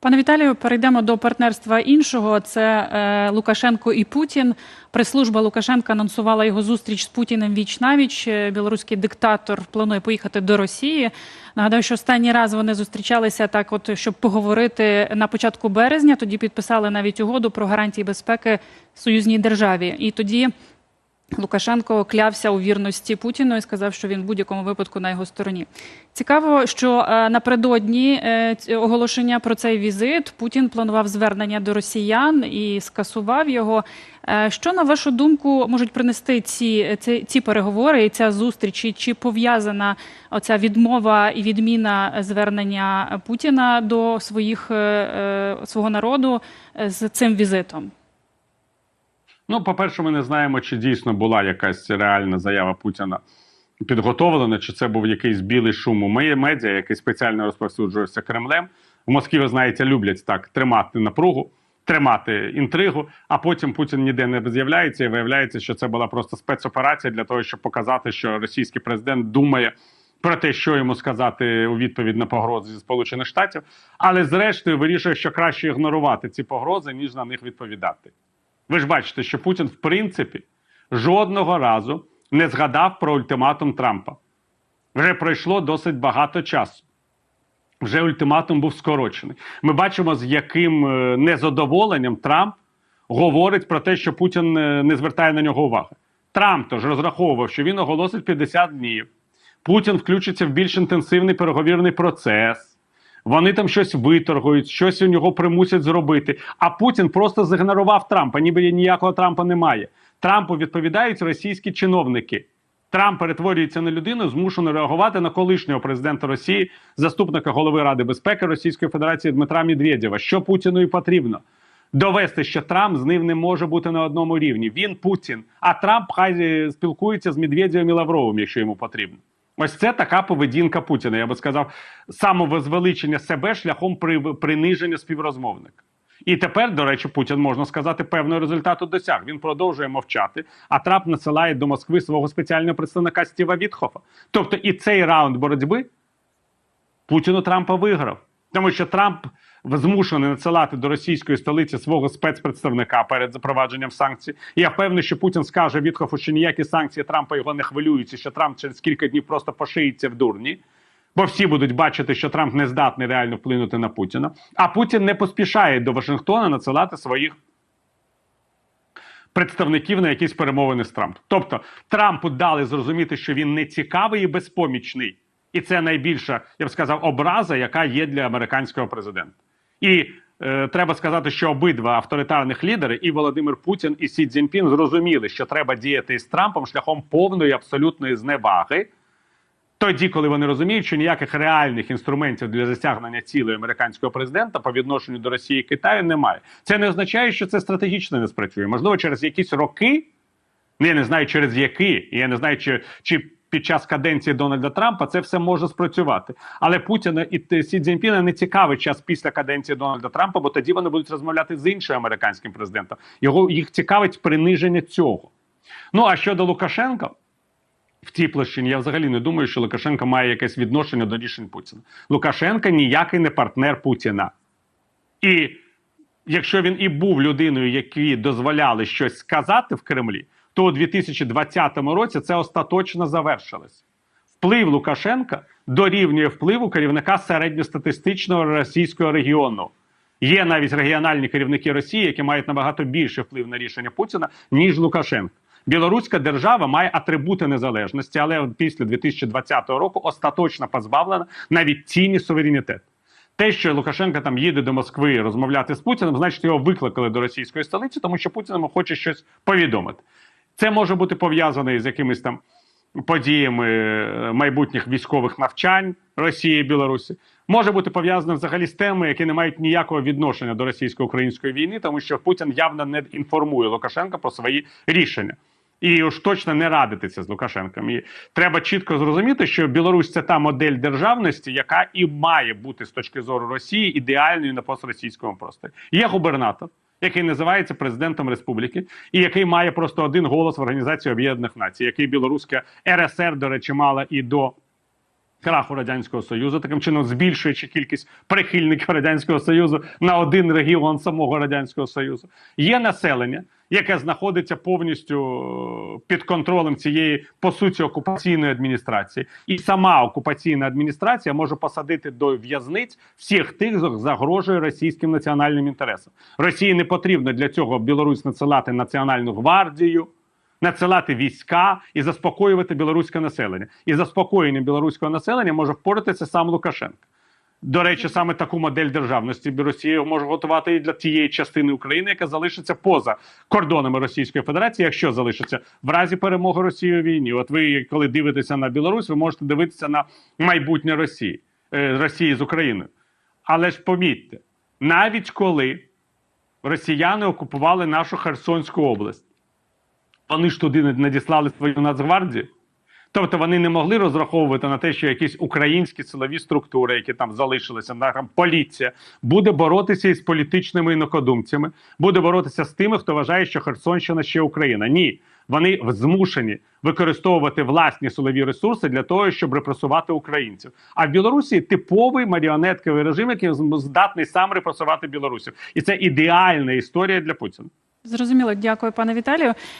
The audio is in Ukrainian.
Пане Віталію, перейдемо до партнерства іншого. Це е, Лукашенко і Путін. Прес-служба Лукашенка анонсувала його зустріч з Путіним віч навіч. Білоруський диктатор планує поїхати до Росії. Нагадаю, що останній раз вони зустрічалися так, от щоб поговорити на початку березня. Тоді підписали навіть угоду про гарантії безпеки союзній державі. І тоді Лукашенко клявся у вірності Путіну і сказав, що він в будь-якому випадку на його стороні. Цікаво, що е, напередодні е, оголошення про цей візит Путін планував звернення до росіян і скасував його. Е, Що на вашу думку можуть принести ці, ці, ці переговори і ця зустріч? І Чи пов'язана оця відмова і відміна звернення Путіна до своїх свого народу з цим візитом? Ну, по-перше, ми не знаємо, чи дійсно була якась реальна заява Путіна підготовлена, чи це був якийсь білий шум у медіа, який спеціально розповсюджувався Кремлем. В Москві, ви знаєте, люблять так тримати напругу, тримати інтригу, а потім Путін ніде не з'являється, і виявляється, що це була просто спецоперація для того, щоб показати, що російський президент думає. Про те, що йому сказати у відповідь на погрози зі Сполучених Штатів, але зрештою вирішує, що краще ігнорувати ці погрози, ніж на них відповідати. Ви ж бачите, що Путін, в принципі, жодного разу не згадав про ультиматум Трампа. Вже пройшло досить багато часу. Вже ультиматум був скорочений. Ми бачимо, з яким е, незадоволенням Трамп говорить про те, що Путін е, не звертає на нього уваги. Трамп тож розраховував, що він оголосить 50 днів. Путін включиться в більш інтенсивний переговірний процес. Вони там щось виторгують, щось у нього примусять зробити. А Путін просто зігнорував Трампа, ніби ніякого Трампа немає. Трампу відповідають російські чиновники. Трамп перетворюється на людину, змушену реагувати на колишнього президента Росії, заступника голови Ради безпеки Російської Федерації Дмитра Медведєва. Що Путіну і потрібно? Довести, що Трамп з ним не може бути на одному рівні. Він Путін, а Трамп хай е, спілкується з Медведєвим і Лавровим, якщо йому потрібно. Ось це така поведінка Путіна. Я би сказав, самовозвеличення себе шляхом при- приниження співрозмовника. І тепер, до речі, Путін можна сказати, певного результату досяг. Він продовжує мовчати, а Трамп насилає до Москви свого спеціального представника Стіва Вітхофа. Тобто і цей раунд боротьби Путіну Трампа виграв, тому що Трамп змушений надсилати до російської столиці свого спецпредставника перед запровадженням санкцій. І я впевнений, що Путін скаже Вітхофу, що ніякі санкції Трампа його не хвилюють, і що Трамп через кілька днів просто пошиється в дурні. Бо всі будуть бачити, що Трамп не здатний реально вплинути на Путіна. А Путін не поспішає до Вашингтона надсилати своїх представників на якісь перемовини з Трампом. Тобто Трампу дали зрозуміти, що він не цікавий і безпомічний. І це найбільша, я б сказав, образа, яка є для американського президента. І е, треба сказати, що обидва авторитарних лідери, і Володимир Путін, і Сі Цзіньпін, зрозуміли, що треба діяти із Трампом шляхом повної абсолютної зневаги. Тоді, коли вони розуміють, що ніяких реальних інструментів для досягнення цілей американського президента по відношенню до Росії і Китаю немає. Це не означає, що це стратегічно не спрацює. Можливо, через якісь роки, ну, я не знаю через які, я не знаю, чи, чи під час каденції Дональда Трампа це все може спрацювати. Але Путіна і Сі Цзіньпіна не цікавий час після каденції Дональда Трампа, бо тоді вони будуть розмовляти з іншим американським президентом. Його їх цікавить приниження цього. Ну а щодо Лукашенка. В цій площині я взагалі не думаю, що Лукашенко має якесь відношення до рішень Путіна. Лукашенко ніякий не партнер Путіна. І якщо він і був людиною, якій дозволяли щось сказати в Кремлі, то у 2020 році це остаточно завершилось. Вплив Лукашенка дорівнює впливу керівника середньостатистичного російського регіону. Є навіть регіональні керівники Росії, які мають набагато більше вплив на рішення Путіна, ніж Лукашенко. Білоруська держава має атрибути незалежності, але після 2020 року остаточно позбавлена навіть тіні суверенітету. Те, що Лукашенко там їде до Москви розмовляти з Путіним, значить його викликали до російської столиці, тому що Путіному хоче щось повідомити. Це може бути пов'язане з якимись там подіями е, майбутніх військових навчань Росії і Білорусі. Може бути пов'язане взагалі з темами, які не мають ніякого відношення до російсько-української війни, тому що Путін явно не інформує Лукашенка про свої рішення. І уж точно не радитися з Лукашенком. І треба чітко зрозуміти, що Білорусь це та модель державності, яка і має бути з точки зору Росії ідеальною на постросійському просторі. Є губернатор, який називається президентом республіки, і який має просто один голос в Організації Об'єднаних Націй, який білоруська РСР, до речі, мала і до краху радянського союзу, таким чином збільшуючи кількість прихильників радянського союзу на один регіон самого радянського союзу. Є населення, яке знаходиться повністю е, під контролем цієї по суті окупаційної адміністрації, і сама окупаційна адміністрація може посадити до в'язниць всіх тих, хто загрожує російським національним інтересам. Росії не потрібно для цього Білорусь надсилати національну гвардію. Надсилати війська і заспокоювати білоруське населення, і заспокоєнням білоруського населення може впоратися сам Лукашенко. До речі, саме таку модель державності Росія може готувати і для тієї частини України, яка залишиться поза кордонами Російської Федерації, якщо залишиться в разі перемоги Росії у війні. От ви, коли дивитеся на Білорусь, ви можете дивитися на майбутнє Росії е, Росії з Україною. Але ж помітьте, навіть коли росіяни окупували нашу Херсонську область, вони ж туди надіслали свою Нацгвардію. Тобто вони не могли розраховувати на те, що якісь українські силові структури, які там залишилися, там поліція, буде боротися із політичними інакодумцями, буде боротися з тими, хто вважає, що Херсонщина ще Україна. Ні, вони змушені використовувати власні силові ресурси для того, щоб репресувати українців. А в Білорусі типовий маріонетковий режим, який здатний сам репресувати білорусів, і це ідеальна історія для Путіна. Зрозуміло, дякую, пане Віталію.